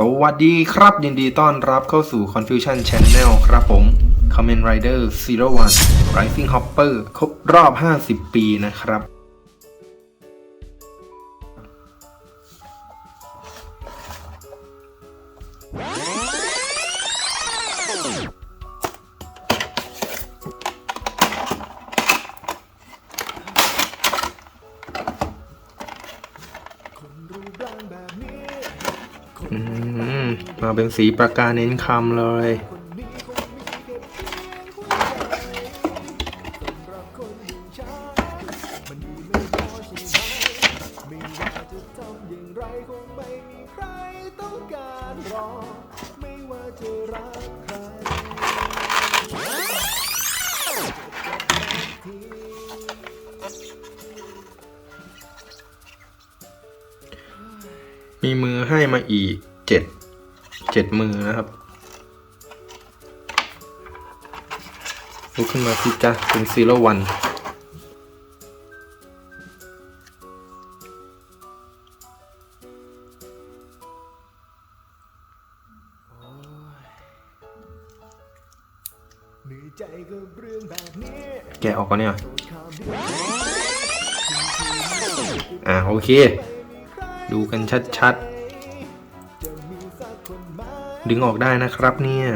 สวัสดีครับ ยินดีต้อนรับเข้าสู่ Confusion Channel ครับผม Kamen Rider Zero One Rising Hopper ครบรอบ 50 ปีนะครับอ มาเป็นสีประกาเน้นคำเลย มีมือให้มาอีกเจ็ดเจ็ดมือนะครับลุกขึ้นมาสิจ้ะเป็นซีโร่วันเหนื่อยใจกับเรื่องแบบนี้แกะออกก่อนเนี่ย อ่าโอเค ดูกันชัดๆ ดึงออกได้นะครับเนี่ย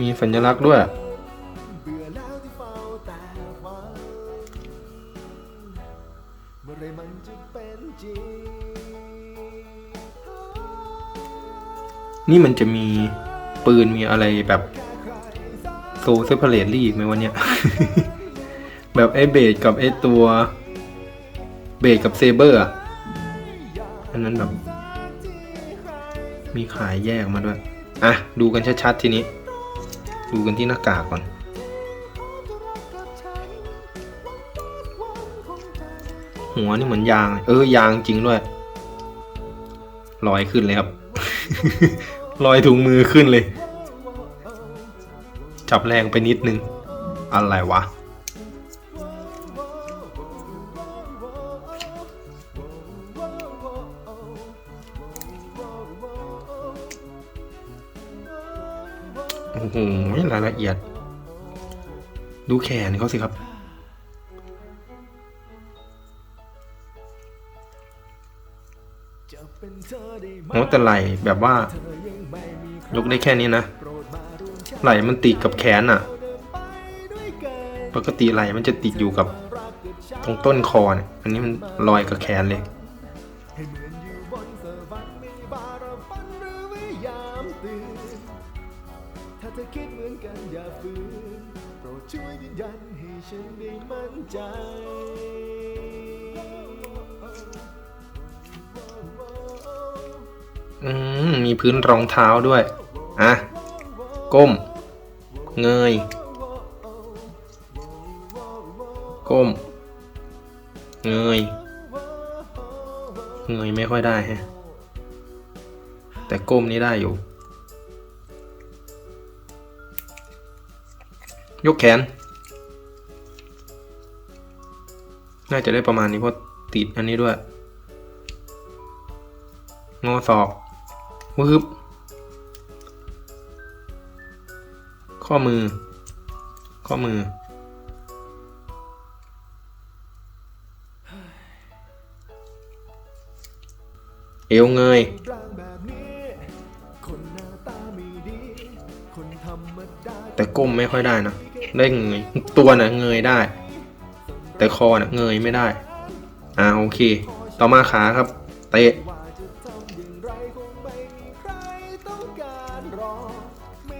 มีสัญลักษณ์ด้วย นี่มันจะมีปืนมีอะไรแบบโซเซอร์เพลตรี่ไหมวะเนี่ย แบบไอ้เบสกับไอ้ตัวเบสกับเซเบอร์อะอันนั้นแบบ มีขายแยกมาด้วย อะ ดูกันชัดๆทีนี้ ดูกันที่หน้ากากก่อน หัวนี่เหมือนยาง เออยางจริงด้วยลอยขึ้นเลยครับลอยถุงมือขึ้นเลย จับแรงไปนิดนึง อะไรวะ โอ้โหรายละเอียด ดูแขนเขาสิครับจะเป็นเธอได้ไหมโอ้แต่ไหลแบบว่า ยกได้แค่นี้นะ ไหลมันติดกับแขนอะเดินไปกติไหลมันจะติดอยู่กับ ตรงต้นคอเนี่ย อันนี้มันลอยกับแขนเลย เหมือนอยู่บนสวรรค์ไม่บาเธอคิดเหมือนกันอย่าฝืนโปรดช่วยยืนยันให้ฉันได้มั่นใจอืมมีพื้นรองเท้าด้วย อะ ก้ม เงย ก้ม เงย เงยไม่ค่อยได้ฮะ แต่ก้มนี่ได้อยู่ ยกแขน น่าจะได้ประมาณนี้เพราะติดอันนี้ด้วย งอศอกวึบข้อมือ ข้อมือ เอวเงยร่างแบบนี้คนหน้าตาไม่ดีคนธรรมดาแต่ก้มไม่ค่อยได้นะ ได้เงยตัวน่ะเงยได้ แต่คอน่ะเงยไม่ได้ อ่าโอเค ต่อมาขาครับ เตะ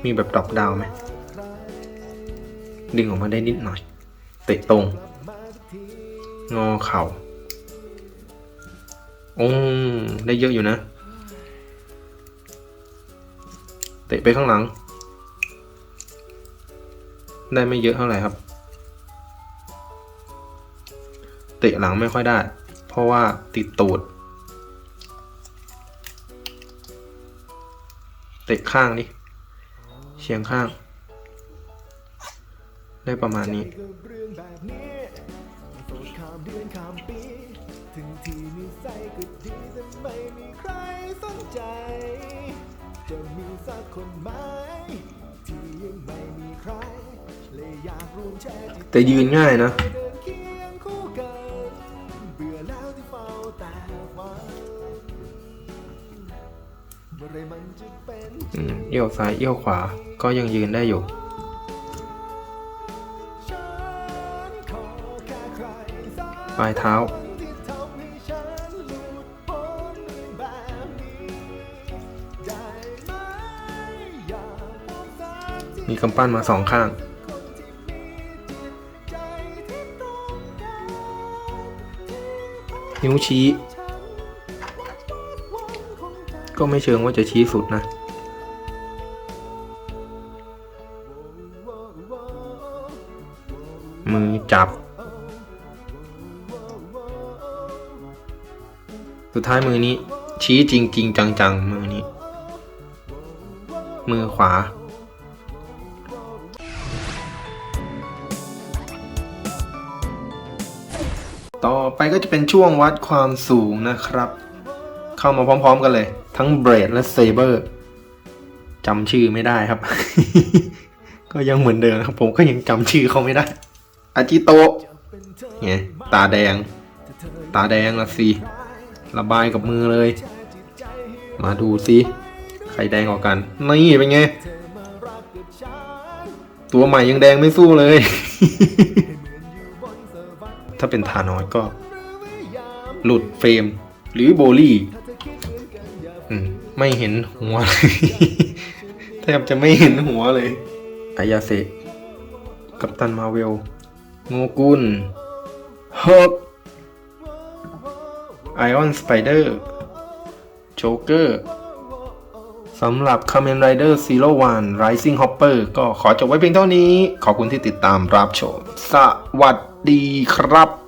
มีแบบดรอปดาวไหมดึงออกมาได้นิดหน่อย เตะตรง งอเข่าโอ้ได้เยอะอยู่นะ เตะไปข้างหลัง ได้ไม่เยอะเท่าไหร่ครับ เตะหลังไม่ค่อยได้ เพราะว่าติดตูด เตะข้างดิเชียงข้าง ได้ประมาณนี้ถึงทีนิสัยก็ดีแต่ไม่มีใครสนใจ จะมีสักคนไหม แต่ยืนง่ายนะ เอี้ยวซ้ายเอี้ยวขวาก็ยังยืนได้อยู่ ปลายเท้า มีกำปั้นมาสองข้าง นิ้วชี้ ก็ไม่เชิงว่าจะชี้สุดนะ มือจับ สุดท้ายมือนี้ ชี้จริงจริงจังๆ มือนี้ มือขวา ต่อไปก็จะเป็นช่วงวัดความสูงนะครับ เข้ามาพร้อมๆกันเลย ทั้งเบรดและเซเบอร์จำชื่อไม่ได้ครับ ก็ยังเหมือนเดิมครับ ผมก็ยังจำชื่อเขาไม่ได้ อาจิโตะไงตาแดง ตาแดงละสิระบายกับมือเลย มาดูสิใครแดงกว่ากัน นี่เป็นไง ตัวใหม่ยังแดงไม่สู้เลย ถ้าเป็นทานอยก็ หลุดเฟรม หรือโบลี่อืมไม่เห็นหัวเลยแทบจะไม่เห็นหัวเลยอายาเซะกัปตันมาเวลโงกุลฮอกไอออนสไปเดอร์โจ๊กเกอร์ สำหรับ Kamen Rider Zero One Rising Hopper ก็ขอจบไว้เพียงเท่านี้ ขอบคุณที่ติดตามรับชม สวัสดีครับ